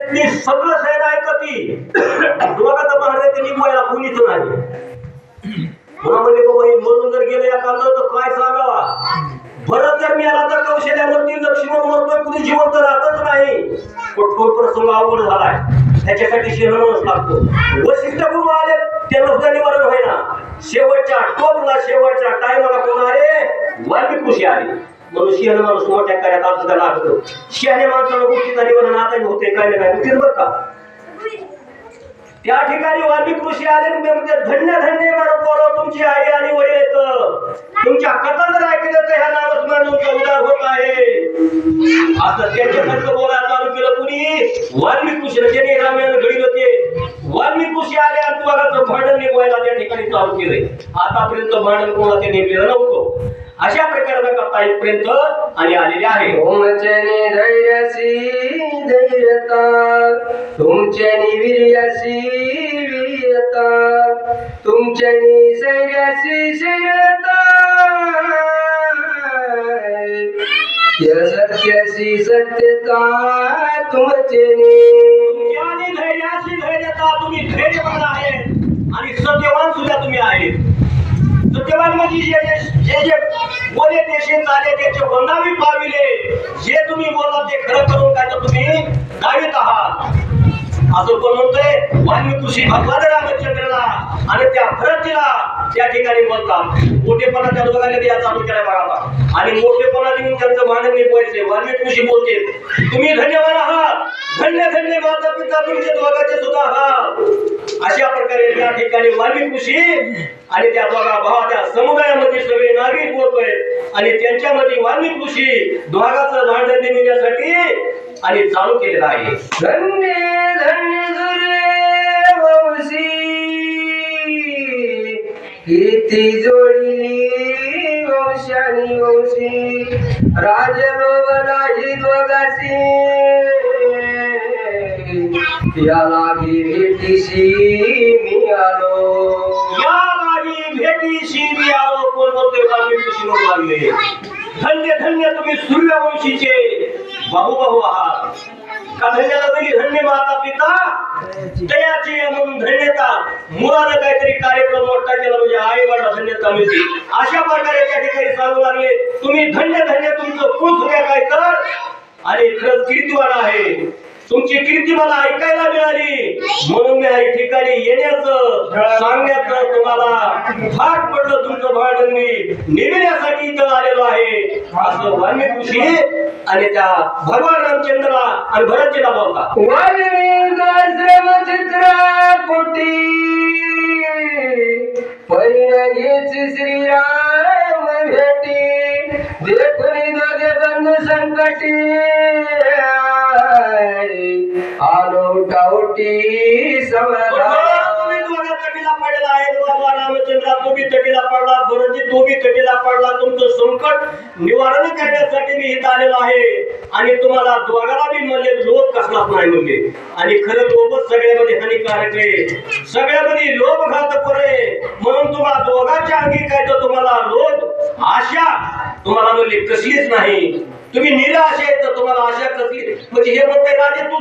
ती सगळं सैन ऐकती. दोघाचा महाराज त्यांनी मला कुणीच नाही. मला म्हणजे बाबा हे मरून जर गेलं या कांदा तर काय सांगावा भरत जर आला तर कौशल्यावरती लक्ष्मण मरतोय कुणी जिवंत राहतच नाही. कठोर प्रसंग अवघड झालाय. त्याच्यासाठी शेणच लागतो. वशिष्ठ गुरु आले ते नुसतं निवारण होईना. शेवटच्या टोपला शेवटच्या टायमाला कोण आले? वाल्मिक ऋषी आले? म्हणून शेण माणूस मोठ्या कार्यात आपल्याला लागतो शहाणे माणसाला गोष्टीचा निवारण आता होते काय नाही होतील बरं का? त्या ठिकाणी वाल्मिक कृषी आले म्हणजे धन्य धन्य बरं पोरं तुमची आई आणि वडील येत तुमच्या कथा जर ऐकलं तर ह्या नामस्मरण तुमचा उद्धार होत आहे. असं त्यांच्यासारखं बोला चालू केलं कुणी? वाल्मी कृषी रचने रामायण घडील होते वाल्मी कृषी आले आणि तुझं भांडण निघवायला त्या ठिकाणी चालू केले आतापर्यंत भांडण कोणाचे नेमलेलं नव्हतं. अशा प्रकारचा कथा इथपर्यंत आणि आलेले आहे. तुमच्यानी धैर्यासी धैर्यता. तुमच्यानी वीर्यासी वीर्यता तुमच्यानी शैर्यासी शैर्यता या सत्यासी सत्यता. तुमच्यानी आणि धैर्याशी धैर्यता. तुम्ही धैर्यवान आहे आणि सत्यवान सुद्धा तुम्ही आहे जे जे- जे बोले देशे चाले त्याचे वंदावी पाविले. जे तुम्ही बोलला ते खरं करून काय तर तुम्ही दावीत आहात. असं कोण म्हणतोय? वाल्मिक ऋषी भगवान रामचंद्रला आणि त्या भरतीला त्या ठिकाणी बोलतात. मोठेपणा त्या दोघांनी या चालू केलाय बघा आणि मोठेपणा देऊन त्यांचं भांडण पैसे वाल्मिक ऋषी बोलते तुम्ही धन्यवान आहात. धन्य धन्य माता पिता तुमचे दोघांचे सुद्धा आहात. अशा प्रकारे त्या ठिकाणी मानवी खुशी आणि त्या दोघा भावा त्या समुदायामध्ये सगळे नागरिक बोलतोय आणि त्यांच्यामध्ये मानवी खुशी दोघाचं भांडण निघण्यासाठी आणि चालू केलेलं आहे. धन्य धन्य दुरे वंशी कीर्ती जोडली वंशानी वंशी राजलोभ नाही या लागी भेटीशी मी आलो. या लागी भेटीशी मी आलो. कोण बोलतोय? वाल्मिक लागले. धन्य धन्य तुम्ही सूर्यवंशीचे. भाऊ भाऊ आहात का धन्यता धन्य माता पिता. दयाची म्हणून धन्यता. मुलानं काहीतरी कार्यक्रम मोठा केला. म्हणजे आई वडला धन्यता मिळते. अशा प्रकारे त्या ठिकाणी सांगू लागले तुम्ही धन्य धन्य तुमचं कुल होत्या काय तर? आणि खरंच कीर्तिवान आहे. तुमची कीर्ती मला ऐकायला मिळाली. म्हणून मी या ठिकाणी येण्याचं सांगण्याचं तुम्हाला फाट पडलं तुमचं भांडण मी निघण्यासाठी इथं आलेलो आहे. असं वाल्मिक ऋषी आणि त्या भगवान रामचंद्रला आणि भरतजीला वाल्मिक आश्रम चित्रा कोटी श्रीराम भेटी. देखुनी दोघे बंधू संकटी. आलो टावटी तटीला पडलेला आहे बाबा रामचंद्र तो बी तटीला पडला भरतजी तो बी तटीला पडला. तुमचं संकट निवारण करण्यासाठी मी इथं आलेलो आहे. आणि तुम्हाला दोघाला बी म्हणजे लोभ कसलाच नाही म्हणजे आणि खरं लोभच सगळ्यामध्ये हानिकारक आहे. सगळ्यामध्ये लोभ घातक आहे म्हणून तुम्हाला दोघांच्या अंगी काय तर तुम्हाला लोभ आशा तुम्हाला म्हणजे कसलीच नाही. तुम्ही निराश आहे तर तुम्हाला आशा कसली? म्हणजे हे म्हणते राजे तू